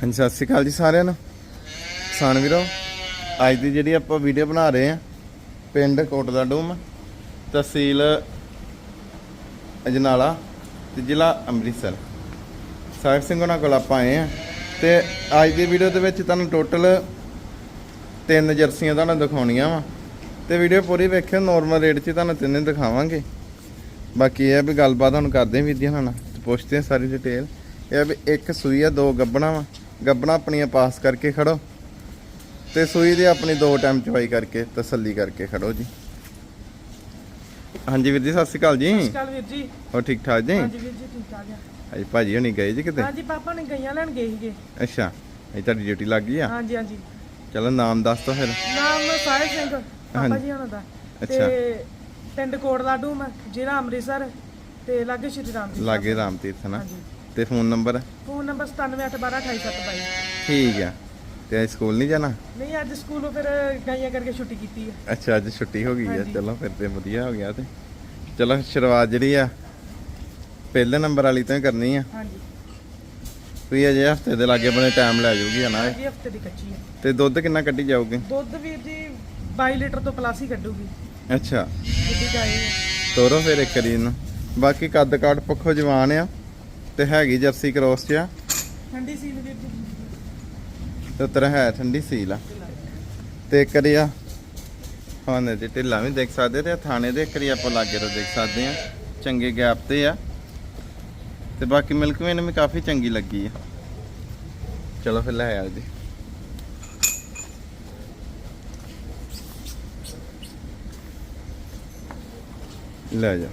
ਹਾਂਜੀ, ਸਤਿ ਸ਼੍ਰੀ ਅਕਾਲ ਜੀ ਸਾਰਿਆਂ ਨੂੰ। ਕਿਸਾਨ ਵੀਰੋ ਅੱਜ ਦੀ ਜਿਹੜੀ ਆਪਾਂ ਵੀਡੀਓ ਬਣਾ ਰਹੇ ਆ ਪਿੰਡ ਕੋਟਲਾ ਡੂਮ, ਤਹਿਸੀਲ ਅਜਨਾਲਾ ਤੇ ਜ਼ਿਲ੍ਹਾ ਅੰਮ੍ਰਿਤਸਰ। ਸਾਹਿਬ ਸਿੰਘ ਉਹਨਾਂ ਕੋਲ ਆਪਾਂ ਆਏ ਆ ਤੇ ਅੱਜ ਦੀ ਵੀਡੀਓ ਦੇ ਵਿੱਚ ਤੁਹਾਨੂੰ ਟੋਟਲ ਤਿੰਨ ਜਰਸੀਆਂ ਤੁਹਾਨੂੰ ਦਿਖਾਉਣੀਆਂ ਵਾ। ਤੇ ਵੀਡੀਓ ਪੂਰੀ ਵੇਖਿਓ ਨਾਰਮਲ ਰੇਟ 'ਚ ਤੁਹਾਨੂੰ ਤਿੰਨੇ ਦਿਖਾਵਾਂਗੇ। ਬਾਕੀ ਇਹ ਆ ਵੀ ਗੱਲਬਾਤ ਹੁਣ ਕਰਦੇ ਵੀਰ ਜੀ ਨਾਲ ਪੁੱਛਦੇ ਆ ਸਾਰੀ ਡਿਟੇਲ ਇਹ ਆ ਵੀ ਇੱਕ ਸੂਈ ਆ, ਦੋ ਗੱਬਣਾ ਵਾ। ਗੱਬਣਾ ਆਪਣੀਆਂ ਪਾਸ ਕਰਕੇ ਖੜੋ ਤੇ ਸੂਈ ਦੀ ਆਪਣੀ ਦੋ ਟਾਈਮ ਚਵਾਈ ਕਰਕੇ ਤਸੱਲੀ ਕਰਕੇ ਖੜੋ ਜੀ। ਹਾਂਜੀ ਵੀਰ ਜੀ ਸਤਿ ਸ਼੍ਰੀ ਅਕਾਲ ਜੀ। ਸਤਿ ਸ਼੍ਰੀ ਅਕਾਲ ਵੀਰ ਜੀ। ਹੋਰ ਠੀਕ ਠਾਕ ਜੀ? ਹਾਂਜੀ ਵੀਰ ਜੀ ਠੀਕ ਠਾਕ ਆ। ਹਾਂਜੀ ਭਾਜੀ ਹੁਣੀ ਗਏ ਜੀ ਕਿਤੇ? ਹਾਂਜੀ ਪਾਪਾ ਨੇ ਗਈਆਂ ਲੈਣ ਗਏ ਸੀਗੇ। ਅੱਛਾ ਇਹ ਤੁਹਾਡੀ ਡਿਊਟੀ ਲੱਗ ਗਈ ਆ? ਹਾਂਜੀ ਹਾਂਜੀ। ਚਲੋ ਨਾਮ ਦੱਸ ਦੋ ਫਿਰ। ਨਾਮ ਸਾਹਿਬ ਸਿੰਘ ਪਾਪਾ। ਜੀ ਉਹਨਾਂ ਦਾ। ਅੱਛਾ। ਤੇ ਪਿੰਡ ਕੋਟਲਾ ਡੂਮ ਜ਼ਿਲ੍ਹਾ ਅੰਮ੍ਰਿਤਸਰ ਤੇ ਲਾਗੇ ਸ਼੍ਰੀ ਰਾਮ ਜੀ ਲਾਗੇ ਰਾਮ ਤੀਰਥ ਨਾ ਹਾਂਜੀ। ਤੇ ਫੋਨ ਨੰਬਰ? ਫੋਨ ਨੰਬਰ 9781128722 ਠੀਕ ਆ। ਤੇ ਅੱਜ ਸਕੂਲ ਨਹੀਂ ਜਾਣਾ? ਨਹੀਂ ਅੱਜ ਸਕੂਲੋਂ ਫਿਰ ਗਾਈਆਂ ਕਰਕੇ ਛੁੱਟੀ ਕੀਤੀ ਹੈ ਅੱਛਾ ਅੱਜ ਛੁੱਟੀ ਹੋ ਗਈ ਆ। ਹਾਂਜੀ। ਚਲੋ ਫਿਰ ਤੇ ਵਧੀਆ ਹੋ ਗਿਆ ਤੇ। ਚਲੋ ਸ਼ੁਰੂਆਤ ਜਿਹੜੀ ਆ ਪਹਿਲੇ ਨੰਬਰ ਵਾਲੀ ਤੋਂ ਹੀ ਕਰਨੀ ਆ। ਹਾਂਜੀ। ਵੀ ਅਜੇ ਹਫ਼ਤੇ ਦੇ ਲਾਗੇ ਬਣੇ ਟਾਈਮ ਲੈ ਜਾਊਗੀ ਹਨਾ? ਇਹ। ਹਾਂਜੀ ਹਫ਼ਤੇ ਦੀ ਕੱਚੀ ਹੈ ਤੇ ਦੁੱਧ ਕਿੰਨਾ ਕੱਢੀ ਜਾਊਗੀ? ਦੁੱਧ ਵੀਰ ਜੀ 22 ਲੀਟਰ ਤੋਂ ਪਲੱਸ ਹੀ ਕੱਢੂਗੀ। ਅੱਛਾ। ਜਿੱਦੀ ਗਾਈ ਹੈ ਤੋਰੋ ਫਿਰ ਇੱਕ ਇਹਨੂੰ। ਬਾਕੀ ਕੱਦ ਕਾਠ ਪੱਖੋਂ ਜਵਾਨ ਆ। ਤੇ ਹੈਗੀ ਜਰਸੀ ਕ੍ਰੋਸ ਚ ਆ ਠੰਡੀ ਸੀਲ ਵੀਰ ਜੀ ਤੇ ਉੱਤਰ ਹੈ ਠੰਡੀ ਸੀਲ ਆ। ਤੇ ਇੱਕ ਵਾਰੀ ਆ ਹਾਨੇ ਦੇ ਢਿੱਲਾ ਵੀ ਦੇਖ ਸਕਦੇ ਤੇ ਥਾਣੇ ਦੇ ਵਾਰੀ ਆਪਾਂ ਲਾਗੇ ਤੋਂ ਦੇਖ ਸਕਦੇ ਆ। ਚੰਗੇ ਗੈਪ ਤੇ ਆ। ਤੇ ਬਾਕੀ ਮਿਲਕ ਵੀ ਵੀ ਕਾਫੀ ਚੰਗੀ ਲੱਗੀ ਆ। ਚਲੋ ਫਿਰ ਲੈ ਆ ਜੀ। ਲੈ ਜਾ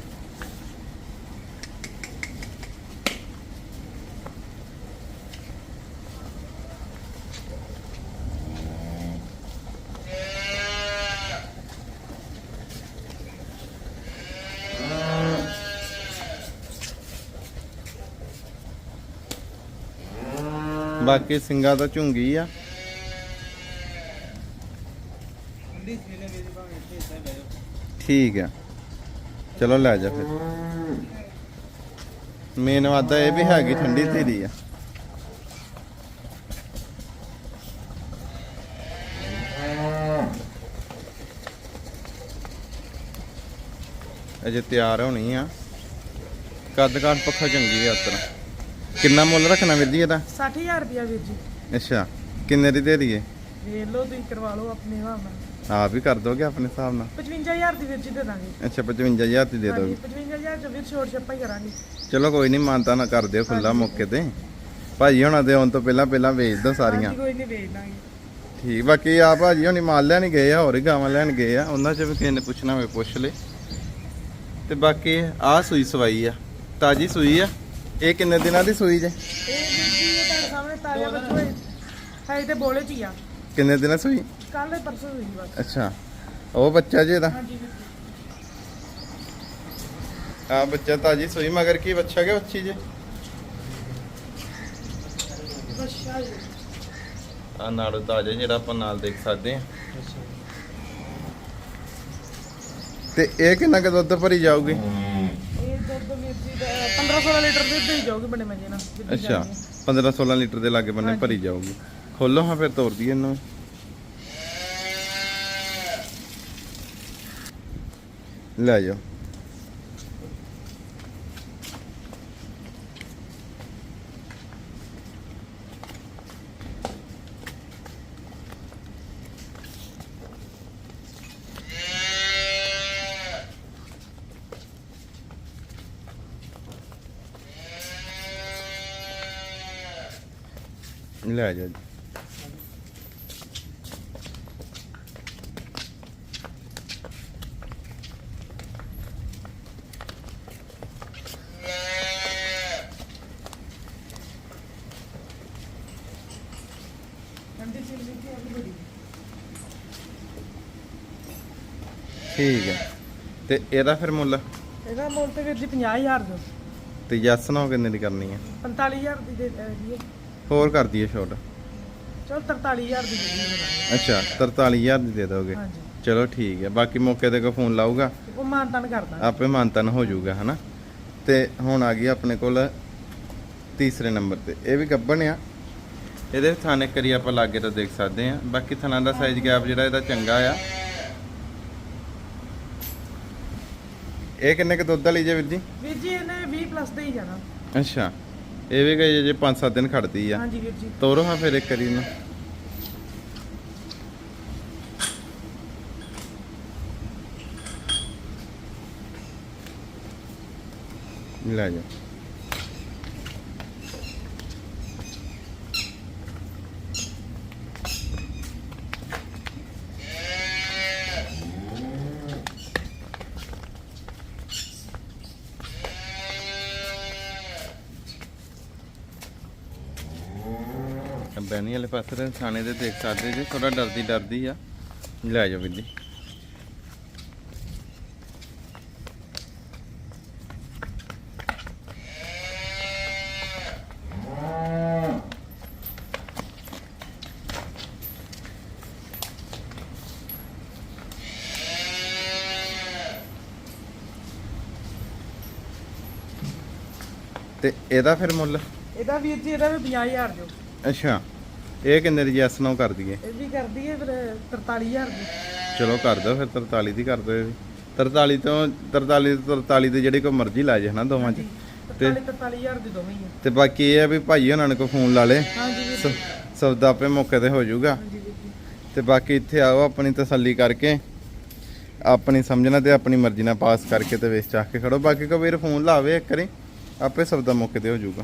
ਬਾਕੀ ਸਿੰਘਾਂ ਤਾਂ ਝੁੰਗੀ ਆ। ਠੀਕ ਆ। ਚਲੋ ਲੈ ਜਾ ਫਿਰ। ਮੇਨ ਵਾਦਾ ਇਹ ਵੀ ਹੈਗੀ ਠੰਡੀ ਧੀਰੀ ਆ। ਅਜੇ ਤਿਆਰ ਹੋਣੀ ਆ। ਕੱਦ ਕਾਠ ਪੱਖਾ ਚੰਗੀ ਆ ਉਤਰ ਕਿੰਨਾ ਮੁੱਲ ਰੱਖਣਾ ਵੀਰ ਜੀ ਇਹਦਾ? 60000 ਰੁਪਿਆ ਵੀਰ ਜੀ। ਅੱਛਾ ਕਿੰਨੇ ਦੀ ਦੇ ਦਈਏ? ਵੇਖ ਲਓ ਤੁਸੀਂ ਕਰਵਾ ਲਓ ਆਪਣੇ ਹਿਸਾਬ ਨਾਲ। ਆਪ ਹੀ ਕਰ ਦੋਗੇ ਆਪਣੇ ਹਿਸਾਬ ਨਾਲ? 55000 ਦੀ ਵੀਰ ਜੀ ਦੇ ਦਾਂਗੇ। ਅੱਛਾ 55000 ਦੀ ਦੇ ਹਾਂਜੀ ਦੋਗੇ? 55000 ਚ ਵੀਰ ਛੋਟ ਛੱਪਾ ਹੀ ਕਰਾਂਗੇ। ਚਲੋ ਕੋਈ ਨਹੀਂ ਮਾਨਤਾ ਨਾ ਕਰ ਦਿਓ ਖੁੱਲਾ ਮੌਕੇ ਤੇ। ਭਾਜੀ ਹੁਣਾਂ ਦੇ ਆਉਣ ਤੋਂ ਪਹਿਲਾਂ ਪਹਿਲਾਂ ਵੇਚ ਦੋ ਸਾਰੀਆਂ। ਹਾਂਜੀ ਕੋਈ ਨਹੀਂ ਵੇਚ ਦਾਂਗੇ। ਠੀਕ ਬਾਕੀ ਆ ਭਾਜੀ ਹੁਣੀ ਮਾਲ ਲੈਣ ਗਏ ਆ ਹੋਰ ਹੀ ਗਾਵਾਂ ਲੈਣ ਗਏ ਆ। ਉਹਨਾਂ ਚ ਵੀ ਕਿਸੇ ਨੇ ਪੁੱਛਣਾ ਹੋਵੇ ਪੁੱਛ ਲੈ। ਤੇ ਬਾਕੀ ਆ ਸੂਈ ਸਵਾਈ ਆ। ਤਾਜੀ ਸੂਈ ਆ। ਇਹ ਕਿੰਨੇ ਦਿਨਾਂ ਦੀ ਸੂਈ ਜੇ? ਇਹ ਵੀਰ ਜੀ ਇਹ ਤੁਹਾਡੇ ਸਾਹਮਣੇ ਤਾਜ਼ਾ ਬੱਚੋ ਹੈ ਹੈ ਤੇ ਬੋਲੇ ਚ ਹੀ ਆ। ਕਿੰਨੇ ਦਿਨਾਂ ਸੂਈ? ਕੱਲ ਪਰਸੋਂ ਹੋਈ ਬਸ। ਅੱਛਾ। ਉਹ ਬੱਚਾ ਜੇ ਇਹਦਾ? ਹਾਂਜੀ ਵੀਰ ਆ ਬੱਚਾ ਤਾਜੀ ਸੂਈ ਮਗਰ ਕੀ ਬੱਚਾ ਕੇ ਬੱਚੀ ਜੇ? ਅੱਛਾ ਜੀ। ਆ ਨਾੜੂ ਤਾਜ਼ਾ ਜਿਹੜਾ ਆਪਾਂ ਨਾਲ ਦੇਖ ਸਕਦੇ ਆ ਤੇ ਇਹ ਕਿੰਨਾ ਕੁ ਦੁੱਧ ਭਰੀ ਜਾਊਗੀ? ਦੁੱਧ ਵੀਰ ਜੀ ਦਾ 15 16 ਲੀਟਰ ਦੁੱਧ ਹੀ ਜਾਊਗੀ ਬੜੇ ਮਜੇ ਨਾਲ ਜਿੱਦੀ ਅੱਛਾ ਜਾਣੀ ਹੈ। 15 16 ਲੀਟਰ ਦੇ ਲਾਗੇ ਬੰਨੇ। ਭਰੀ ਜਾਊਗੀ ਖੋਲੋ ਹਾਂ ਫਿਰ ਤੋੜ ਦਈਏ ਇਹਨੂੰ ਲੈ ਜਾਓ ਲੈ ਜੀ ਜੀ। ਠੀਕ ਹੈ। ਤੇ ਇਹਦਾ ਫਿਰ ਮੁੱਲ? ਇਹਦਾ ਮੁੱਲ ਤੇ ਵੀਰ ਜੀ 50000 ਦਾ ਤੇ ਯਸ ਨਾ ਕਿੰਨੇ ਦੀ ਕਰਨੀ ਹੈ? 45000 ਦੀ ਦੇ ਦਈਏ ਹੋਰ ਕਰ ਦਈਏ ਛੋਟ ਚਲ 43000 ਦੀ ਅੱਛਾ 43000 ਦੀ ਦੇ ਦੋਗੇ। ਹਾਂਜੀ। ਚਲੋ ਠੀਕ ਹੈ ਬਾਕੀ ਮੌਕੇ ਤੇ ਕੋ ਫੋਨ ਲਾਊਗਾ? ਉਹ ਮਾਨਤਨ ਕਰਦਾ। ਆਪੇ ਮਾਨਤਨ ਹੋ ਜਾਊਗਾ ਹਨਾ? ਤੇ ਹੁਣ ਆ ਗਈ ਆਪਣੇ ਕੋਲ ਤੀਸਰੇ ਨੰਬਰ ਤੇ। ਇਹ ਵੀ ਗੱਬਣ ਆ। ਇਹਦੇ ਥਾਂ ਇੱਕ ਵਾਰੀ ਆਪਾਂ ਲਾਗੇ ਤੋਂ ਦੇਖ ਸਕਦੇ ਆ ਬਾਕੀ ਥਣਾ ਦਾ ਸਾਈਜ਼ ਗੈਪ ਜਿਹੜਾ ਇਹਦਾ ਚੰਗਾ ਆ। ਇਹ ਕਿੰਨੇ ਕ ਦੁੱਧ ਵਾਲੀ ਜੇ ਵੀਰ ਜੀ? ਵੀਰ ਜੀ ਇਹਨੇ 20 ਪਲੱਸ ਦੇ ਹੀ ਜਾਣਾ। ਅੱਛਾ। ਇਹ ਵੀ ਗਈ ਜੇ 5-7 ਦਿਨ ਖੜਦੀ ਆ। ਹਾਂਜੀ ਵੀਰ ਜੀ। ਤੋਰੋ ਹਾਂ ਫਿਰ ਇੱਕ ਵਾਰੀ ਨੂੰ ਲੈ ਜਾ ਬੈਣੀ ਵਾਲੇ ਪਾਸੇ ਦੇ ਥਾਣੇ ਦੇ ਦੇਖ ਸਕਦੇ ਜੀ ਥੋੜਾ ਡਰਦੀ ਡਰਦੀ ਆ। ਲੈ ਜਾਓ ਵੀਰ ਜੀ। ਤੇ ਇਹਦਾ ਫਿਰ ਮੁੱਲ? ਇਹਦਾ ਵੀਰ ਜੀ ਇਹਦਾ ਵੀ 50000 ਜੋ ਅੱਛਾ। ਇਹ ਕਿੰਨੇ ਦੀ ਜੈਸ ਨੋ ਕਰ ਦਈਏ ਇਹ ਵੀ ਕਰਦੀ ਹੈ ਫਿਰ 43000 ਦੀ। ਚਲੋ ਕਰ ਦਿਓ ਫਿਰ 43 ਦੀ ਕਰ ਦਿਓ ਇਹ ਵੀ। 43 ਤੋਂ 43 ਤੋਂ 43 ਦੀ ਜਿਹੜੀ ਕੋਈ ਮਰਜ਼ੀ ਲਾ ਜੇ ਹਨਾ ਦੋਵਾਂ ਚ। ਤੇ 43 43000 ਦੀ ਦੋਵੇਂ ਹੀ ਤੇ ਬਾਕੀ ਇਹ ਆ ਵੀ ਭਾਈ ਉਹਨਾਂ ਨੇ ਕੋਈ ਫੋਨ ਲਾ ਲੇ ਹਾਂਜੀ ਸੌਦਾ ਆਪੇ ਮੌਕੇ ਤੇ ਹੋ ਜਾਊਗਾ। ਤੇ ਬਾਕੀ ਇੱਥੇ ਆਓ ਆਪਣੀ ਤਸੱਲੀ ਕਰਕੇ। ਆਪਣੀ ਸਮਝਣਾ ਤੇ ਆਪਣੀ ਮਰਜ਼ੀ ਨਾਲ ਪਾਸ ਕਰਕੇ ਤੇ ਵੇਚ ਚਾਹ ਕੇ ਖੜੋ। ਬਾਕੀ ਕੋਈ ਵੀਰ ਫੋਨ ਲਾਵੇ ਇੱਕ ਵਾਰੀ ਆਪੇ ਸੌਦਾ ਮੌਕੇ ਤੇ ਹੋ ਜਾਊਗਾ।